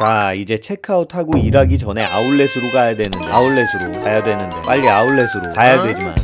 자 이제 체크아웃하고 일하기 전에 아울렛으로 가야 되는데. 아울렛으로 가야 되는데. 빨리 아울렛으로 가야 되지만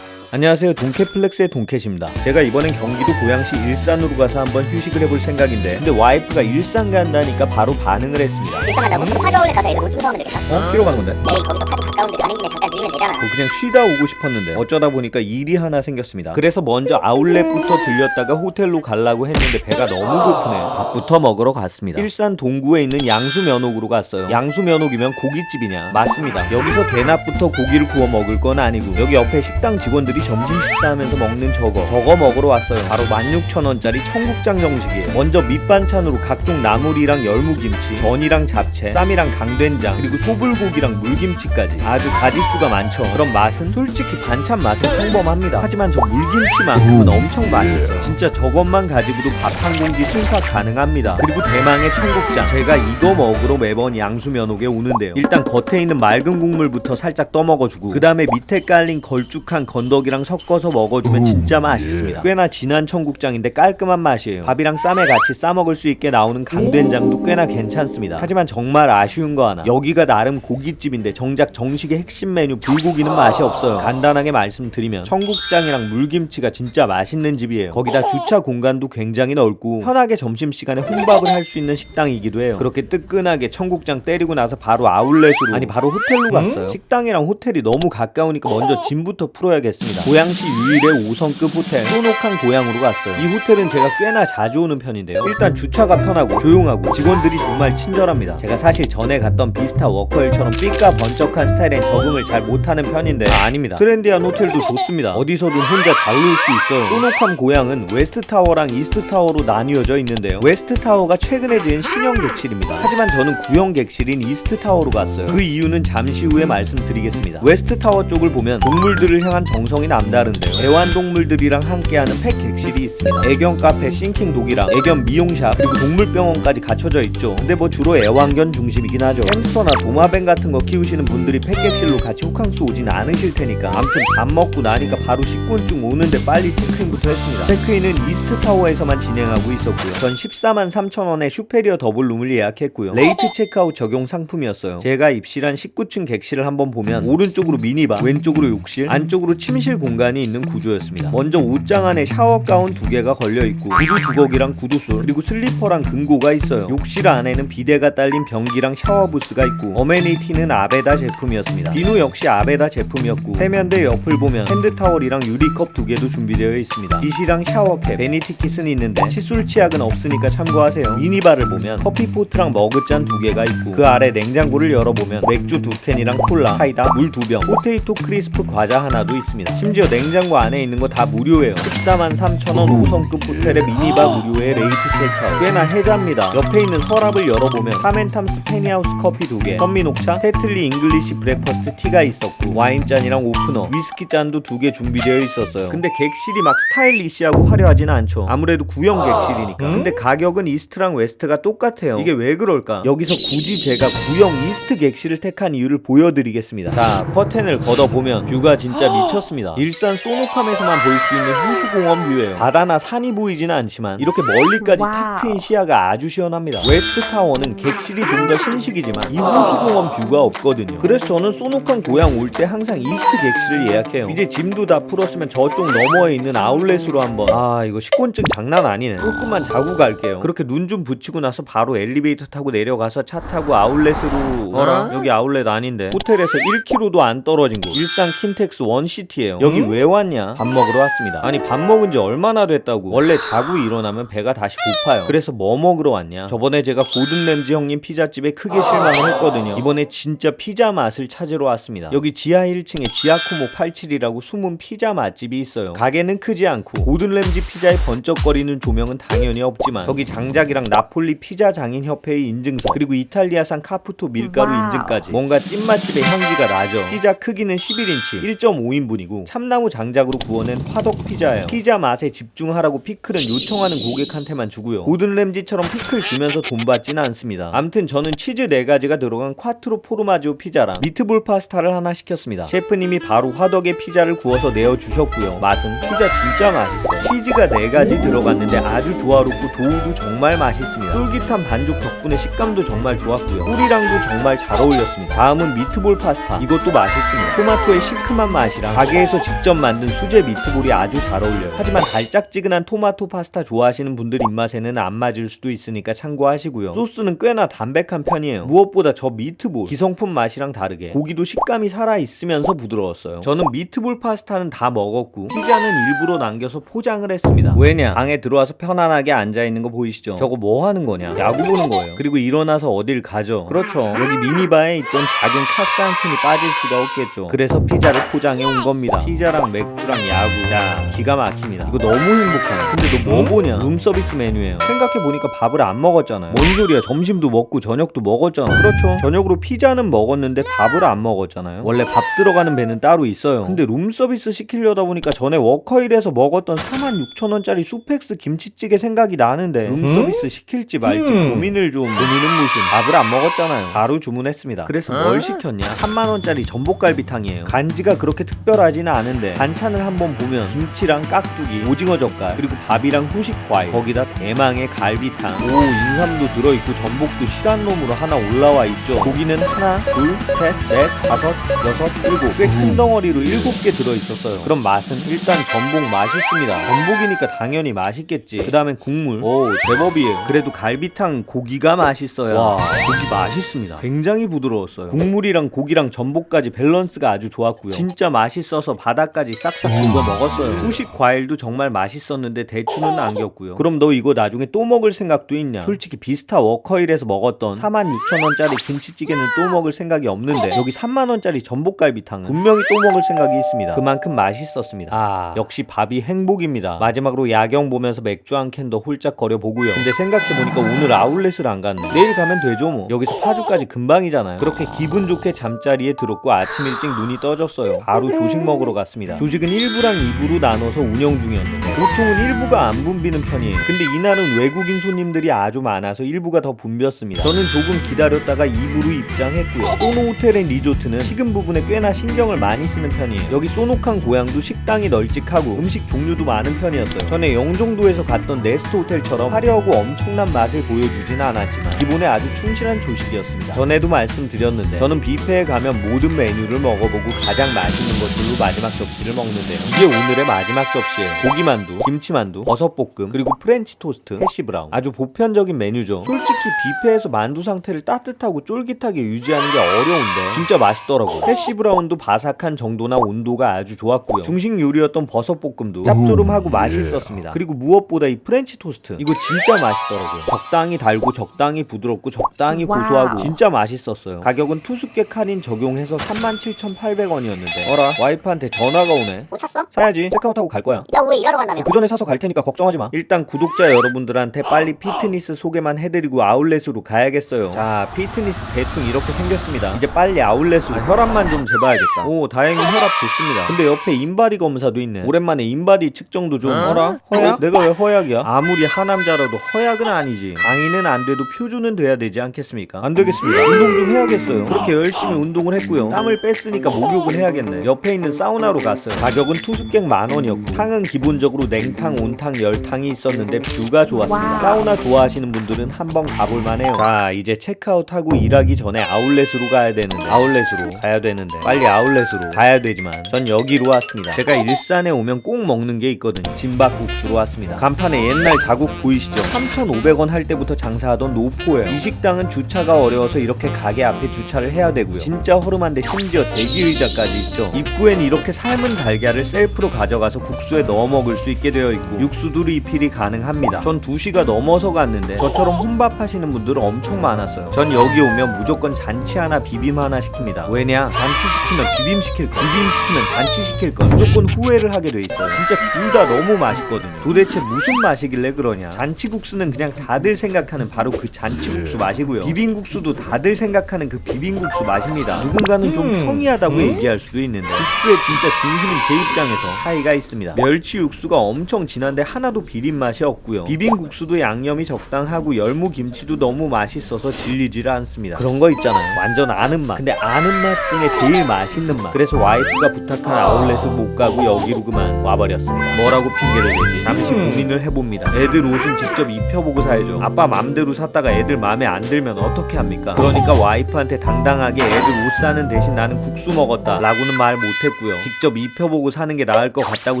안녕하세요 동캐플렉스의 동캐십니다 제가 이번엔 경기도 고양시 일산으로 가서 한번 휴식을 해볼 생각인데 근데 와이프가 일산 간다니까 바로 반응을 했습니다 일상 간다고? 그럼 파주 아울렛 가서 애들 옷좀 사오면 되겠다 어? 쉬러 간 건데? 내일 거기서 파주 가까운데 가는 김에 잠깐 들리면 되잖아 뭐 그냥 쉬다 오고 싶었는데 어쩌다 보니까 일이 하나 생겼습니다. 그래서 먼저 아울렛부터 들렸다가 호텔로 가려고 했는데 배가 너무 고프네요. 밥부터 먹으러 갔습니다. 일산 동구에 있는 양수면옥으로 갔어요. 양수면옥이면 고깃집이냐? 맞습니다. 여기서 대낮부터 고기를 구워 먹을 건 아니고 여기 옆에 식당 직원들이 점심 식사하면서 먹는 저거 저거 먹으러 왔어요. 바로 16,000원짜리 청국장 정식이에요. 먼저 밑반찬으로 각종 나물이랑 열무김치, 전이랑 잡채, 쌈이랑 강된장, 그리고 소불고기랑 물김치까지 아주 가지수가 많죠. 그럼 맛은 솔직히 반찬 맛은 평범합니다. 하지만 저 물김치만큼은 엄청 맛있어요. 진짜 저것만 가지고도 밥 한 공기 순삭 가능합니다. 그리고 대망의 청국장. 제가 이거 먹으러 매번 양수면옥에 오는데요. 일단 겉에 있는 맑은 국물부터 살짝 떠먹어주고 그 다음에 밑에 깔린 걸쭉한 건더기 랑 섞어서 먹어주면 진짜 맛있습니다. 꽤나 진한 청국장인데 깔끔한 맛이에요. 밥이랑 쌈에 같이 싸 먹을 수 있게 나오는 강된장도 꽤나 괜찮습니다. 하지만 정말 아쉬운 거 하나. 여기가 나름 고깃집인데 정작 정식의 핵심 메뉴 불고기는 맛이 없어요. 간단하게 말씀드리면 청국장이랑 물김치가 진짜 맛있는 집이에요. 거기다 주차 공간도 굉장히 넓고 편하게 점심 시간에 혼밥을 할 수 있는 식당이기도 해요. 그렇게 뜨끈하게 청국장 때리고 나서 바로 아울렛으로 아니 바로 호텔로 갔어요. 식당이랑 호텔이 너무 가까우니까 먼저 짐부터 풀어야겠습니다. 고양시 유일의 5성급 호텔 소녹한 고양으로 갔어요. 이 호텔은 제가 꽤나 자주 오는 편인데요. 일단 주차가 편하고 조용하고 직원들이 정말 친절합니다. 제가 사실 전에 갔던 비스타 워커힐처럼 삐까 번쩍한 스타일엔 적응을 잘 못하는 편인데 아, 아닙니다. 트렌디한 호텔도 좋습니다. 어디서든 혼자 잘 놀 수 있어요. 소녹함 고향은 웨스트 타워랑 이스트 타워로 나뉘어져 있는데요. 웨스트 타워가 최근에 지은 신형 객실입니다. 하지만 저는 구형 객실인 이스트 타워로 갔어요. 그 이유는 잠시 후에 말씀드리겠습니다. 웨스트 타워 쪽을 보면 동물들을 향한 정성이 남다른데요. 애완동물들이랑 함께하는 펫 객실이 있습니다. 애견 카페 싱킹 독이랑 애견 미용샵 그리고 동물병원까지 갖춰져 있죠. 근데 뭐 주로 애완견 중심이긴 하죠. 햄스터나 도마뱀 같은 거 키우시는 분들이 펫 객실로 같이 호캉스 오진 않으실 테니까 아무튼 밥 먹고 나니까 바로 식곤증 오는데 빨리 체크인부터 했습니다. 체크인은 이스트 타워에서만 진행하고 있었고요. 전 14만 3천 원에 슈페리어 더블룸을 예약했고요. 레이트 체크아웃 적용 상품이었어요. 제가 입실한 19층 객실을 한번 보면 오른쪽으로 미니바, 왼쪽으로 욕실, 안쪽으로 침실 공간이 있는 구조였습니다. 먼저 옷장 안에 샤워 가운 두 개가 걸려 있고 구두 주걱이랑 구두솔 그리고 슬리퍼랑 금고가 있어요. 욕실 안에는 비데가 딸린 변기랑 샤워 부스가 있고 어메니티는 아베다 제품이었습니다. 비누 역시 아베다 제품이었고 세면대 옆을 보면 핸드 타월이랑 유리컵 두 개도 준비되어 있습니다. 빗이랑 샤워캡, 베니티 킷은 있는데 칫솔 치약은 없으니까 참고하세요. 미니바를 보면 커피포트랑 머그잔 두 개가 있고 그 아래 냉장고를 열어보면 맥주 두 캔이랑 콜라, 사이다, 물 두 병, 포테이토 크리스프 과자 하나도 있습니다. 심지어 냉장고 안에 있는 거 다 무료예요. 14만 3천 원 5성급 호텔의 미니바 무료의 레이트 체크아웃. 꽤나 혜자입니다. 옆에 있는 서랍을 열어보면 파멘탐스 페니하우스 커피 두 개, 현미 녹차, 테틀리 잉글리시 브렉퍼스트 티가 있었고 와인잔이랑 오프너, 위스키 잔도 두개 준비되어 있었어요. 근데 객실이 막 스타일리시하고 화려하진 않죠. 아무래도 구형 객실이니까. 근데 가격은 이스트랑 웨스트가 똑같아요. 이게 왜 그럴까? 여기서 굳이 제가 구형 이스트 객실을 택한 이유를 보여드리겠습니다. 자, 커튼을 걷어보면 뷰가 진짜 미쳤습니다. 일산 소노캄에서만 볼 수 있는 호수공원 뷰예요. 바다나 산이 보이지는 않지만 이렇게 멀리까지 탁 트인 시야가 아주 시원합니다. 웨스트 타워는 객실이 좀 더 신식이지만 이 호수공원 뷰가 없거든요. 그래서 저는 소노캄 고향 올 때 항상 이스트 객실을 예약해요. 이제 짐도 다 풀었으면 저쪽 너머에 있는 아울렛으로 한번 아 이거 식곤증 장난 아니네. 조금만 자고 갈게요. 그렇게 눈 좀 붙이고 나서 바로 엘리베이터 타고 내려가서 차 타고 아울렛으로 어라 여기 아울렛 아닌데 호텔에서 1km도 안 떨어진 곳 일산 킨텍스 원시티예요. 여기 왜 왔냐? 밥 먹으러 왔습니다. 아니 밥 먹은 지 얼마나 됐다고? 원래 자고 일어나면 배가 다시 고파요. 그래서 뭐 먹으러 왔냐? 저번에 제가 고든 램지 형님 피자집에 크게 실망을 했거든요. 이번에 진짜 피자 맛을 찾으러 왔습니다. 여기 지하 1층에 지아코모 87이라고 숨은 피자 맛집이 있어요. 가게는 크지 않고 고든 램지 피자의 번쩍거리는 조명은 당연히 없지만 저기 장작이랑 나폴리 피자 장인 협회의 인증서 그리고 이탈리아산 카푸토 밀가루 와우. 인증까지 뭔가 찐맛집의 향기가 나죠. 피자 크기는 11인치 1.5인분이고 참나무 장작으로 구워낸 화덕 피자예요. 피자 맛에 집중하라고 피클은 요청하는 고객한테만 주고요. 고든 램지처럼 피클 주면서 돈 받지는 않습니다. 암튼 저는 치즈 4가지가 들어간 콰트로 포르마지오 피자랑 미트 미트볼 파스타를 하나 시켰습니다. 셰프님이 바로 화덕에 피자를 구워서 내어주셨고요. 맛은 피자 진짜 맛있어요. 치즈가 4가지 들어갔는데 아주 조화롭고 도우도 정말 맛있습니다. 쫄깃한 반죽 덕분에 식감도 정말 좋았고요. 꿀이랑도 정말 잘 어울렸습니다. 다음은 미트볼 파스타. 이것도 맛있습니다. 토마토의 시큼한 맛이랑 가게에서 직접 만든 수제 미트볼이 아주 잘 어울려요. 하지만 달짝지근한 토마토 파스타 좋아하시는 분들 입맛에는 안 맞을 수도 있으니까 참고하시고요. 소스는 꽤나 담백한 편이에요. 무엇보다 저 미트볼 기성품 맛이랑 다르게 고기도 식감이 살아 있으면서 부드러웠어요. 저는 미트볼 파스타는 다 먹었고 피자는 일부러 남겨서 포장을 했습니다. 왜냐? 방에 들어와서 편안하게 앉아 있는 거 보이시죠? 저거 뭐 하는 거냐? 야구 보는 거예요. 그리고 일어나서 어딜 가죠? 그렇죠. 여기 미니바에 있던 작은 카스 한 캔이 빠질 수가 없겠죠. 그래서 피자를 포장해 온 겁니다. 피자랑 맥주랑 야구. 야, 기가 막힙니다. 이거 너무 행복하네. 근데 너 뭐 보냐? 룸서비스 메뉴예요. 생각해 보니까 밥을 안 먹었잖아요. 뭔 소리야? 점심도 먹고 저녁도 먹었잖아. 그렇죠. 저녁으로 피자는 먹었는데 밥을 안 먹었잖아요. 원래 밥 들어가는 배는 따로 있어요. 근데 룸서비스 시키려다 보니까 전에 워커힐에서 먹었던 46,000원짜리 수펙스 김치찌개 생각이 나는데 룸서비스 시킬지 말지 음. 고민을 좀 고민은 무슨 밥을 안 먹었잖아요. 바로 주문했습니다. 그래서 뭘 시켰냐? 3만 원짜리 전복갈비탕이에요. 간지가 그렇게 특별하지는 않 은데 반찬을 한번 보면 김치랑 깍두기, 오징어 젓갈, 그리고 밥이랑 후식 과일, 거기다 대망의 갈비탕. 오 인삼도 들어있고 전복도 실한 놈으로 하나 올라와 있죠. 고기는 하나, 둘, 셋, 넷, 다섯, 여섯, 일곱. 꽤 큰 덩어리로 일곱 개 들어있었어요. 그럼 맛은 일단 전복 맛있습니다. 전복이니까 당연히 맛있겠지. 그 다음엔 국물. 오 제법이에요. 그래도 갈비탕 고기가 맛있어요. 와 고기 맛있습니다. 굉장히 부드러웠어요. 국물이랑 고기랑 전복까지 밸런스가 아주 좋았고요. 진짜 맛있어서 바닥까지 싹싹 긁어 먹었어요. 후식 과일도 정말 맛있었는데 대추는 안겼고요. 그럼 너 이거 나중에 또 먹을 생각도 있냐? 솔직히 비스타 워커힐에서 먹었던 46,000원짜리 김치찌개는 또 먹을 생각이 없는데 여기 3만원짜리 전복갈비탕은 분명히 또 먹을 생각이 있습니다. 그만큼 맛있었습니다. 아 역시 밥이 행복입니다. 마지막으로 야경 보면서 맥주 한 캔 더 홀짝 거려 보고요. 근데 생각해보니까 오늘 아울렛을 안 갔네. 내일 가면 되죠 뭐. 여기서 파주까지 금방이잖아요. 그렇게 기분 좋게 잠자리에 들었고 아침 일찍 눈이 떠졌어요. 바로 조식 먹으러 갔습니다. 조식은 1부랑 2부로 나눠서 운영 중이었는데 보통은 1부가 안 붐비는 편이에요. 근데 이날은 외국인 손님들이 아주 많아서 1부가 더 붐볐습니다. 저는 조금 기다렸다가 2부로 입장했고요. 소노 호텔 앤 리조트는 식은 부분에 꽤나 신경을 많이 쓰는 편이에요. 여기 소노칸 고향도 식당이 널찍하고 음식 종류도 많은 편이었어요. 전에 영종도에서 갔던 네스트 호텔처럼 화려하고 엄청난 맛을 보여주진 않았지만 기본에 아주 충실한 조식이었습니다. 전에도 말씀드렸는데 저는 뷔페에 가면 모든 메뉴를 먹어보고 가장 맛있는 것들로 마지막 접시를 먹는데요. 이게 오늘의 마지막 접시예요. 고기만두, 김치만두, 버섯볶음, 그리고 프렌치 토스트, 해시 브라운. 아주 보편적인 메뉴죠. 솔직히 뷔페에서 만두 상태를 따뜻하고 쫄깃하게 유지하는 게 어려운데 진짜 맛있더라고요. 해시 브라운도 바삭한 정도나 온도가 아주 좋았고요. 중식 요리였던 버섯볶음도 짭조름하고 맛있었습니다. 그리고 무엇보다 이 프렌치 토스트 이거 진짜 맛있더라고요. 적당히 달고 적당히 부드럽고 적당히. 고소하고 진짜 맛있었어요. 가격은 투숙객 할인 적용해서 37,800원이었는데 어라 와이프한테 전화가 오네. 뭐 샀어? 사야지 체크아웃하고 갈 거야. 이따 왜 일하러 간다며? 그 전에 사서 갈 테니까 걱정하지 마. 일단 구독자 여러분들한테 빨리 피트니스 소개만 해드리고 아울렛으로 가야겠어요. 자, 피트니스 대충 이렇게 생겼습니다. 이제 빨리 아울렛으로 혈압만 좀 재봐야겠다. 오, 다행히 혈압 좋습니다. 근데 옆에 인바디 검사도 있네. 오랜만에 인바디 측정도 좀. 허라? 허약? 내가 왜 허약이야? 아무리 하남자라도 허약은 아니지. 강의는 안 돼도 표준은 돼야 되지 않겠습니까? 안 되겠습니다. 운동 좀 해야겠어요. 그렇게 열심히 운동을 했고요. 땀을 뺐으니까 목욕은 해야겠네. 옆에 있는 사우나 로 갔어요. 가격은 투숙객 만 원이었고 탕은 기본적으로 냉탕, 온탕, 열탕이 있었는데 뷰가 좋았습니다. 사우나 좋아하시는 분들은 한번 가볼 만해요. 자, 이제 체크아웃하고 일하기 전에 아울렛으로 가야 되는데 아울렛으로 가야 되는데 빨리 아울렛으로 가야 되지만 전 여기로 왔습니다. 제가 일산에 오면 꼭 먹는 게 있거든요. 진박국수로 왔습니다. 간판에 옛날 자국 보이시죠? 3,500원 할 때부터 장사하던 노포예요. 이 식당은 주차가 어려워서 이렇게 가게 앞에 주차를 해야 되고요. 진짜 허름한데 심지어 대기 의자까지 있죠. 입구엔 이렇게 삶은 달걀을 셀프로 가져가서 국수에 넣어 먹을 수 있게 되어 있고 육수도 리필이 가능합니다. 전 2시가 넘어서 갔는데 저처럼 혼밥 하시는 분들은 엄청 많았어요. 전 여기 오면 무조건 잔치 하나 비빔 하나 시킵니다. 왜냐? 잔치 시키면 비빔 시킬 거, 비빔 시키면 잔치 시킬 거 무조건 후회를 하게 돼 있어요. 진짜 둘 다 너무 맛있거든요. 도대체 무슨 맛이길래 그러냐? 잔치국수는 그냥 다들 생각하는 바로 그 잔치국수 맛이고요. 비빔국수도 다들 생각하는 그 비빔국수 맛입니다. 누군가는 좀 음. 평이하다고 음? 얘기할 수도 있는데 국수의 진짜 진심인 제 입장에서 차이가 있습니다. 멸치 육수가 엄청 진한데 하나도 비린 맛이 없고요. 비빔국수도 양념이 적당하고 열무 김치도 너무 맛있어서 질리지를 않습니다. 그런 거 있잖아요. 완전 아는 맛. 근데 근데 아는 맛 중에 제일 맛있는 맛 그래서 와이프가 부탁한 아울렛을 못 가고 여기로 그만 와버렸습니다 뭐라고 핑계를 대지 잠시 고민을 해봅니다 애들 옷은 직접 입혀보고 사야죠 아빠 맘대로 샀다가 애들 마음에 안 들면 어떻게 합니까 그러니까 와이프한테 당당하게 애들 옷 사는 대신 나는 국수 먹었다 라고는 말 못했고요 직접 입혀보고 사는 게 나을 것 같다고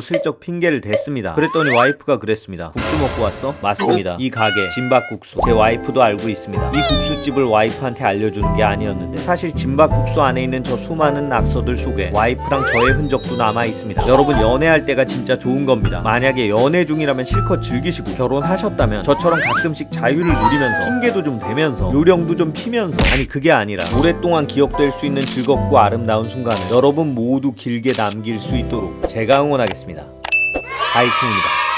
슬쩍 핑계를 댔습니다. 그랬더니 와이프가 그랬습니다. 국수 먹고 왔어? 맞습니다. 이 가게 진박국수. 제 와이프도 알고 있습니다. 이 국수집을 와이프한테 알려주는 게 아니었는데 사실 진박국수 안에 있는 저 수많은 낙서들 속에 와이프랑 저의 흔적도 남아 있습니다. 여러분 연애할 때가 진짜 좋은 겁니다. 만약에 연애 중이라면 실컷 즐기시고 결혼하셨다면 저처럼 가끔씩 자유를 누리면서 핑계도 좀 대면서 요령도 좀 피면서 아니 그게 아니라 오랫동안 기억될 수 있는 즐겁고 아름다운 순간을 여러분 모두 길게 남길 수 있도록 제가 응원하겠습니다. 파이팅입니다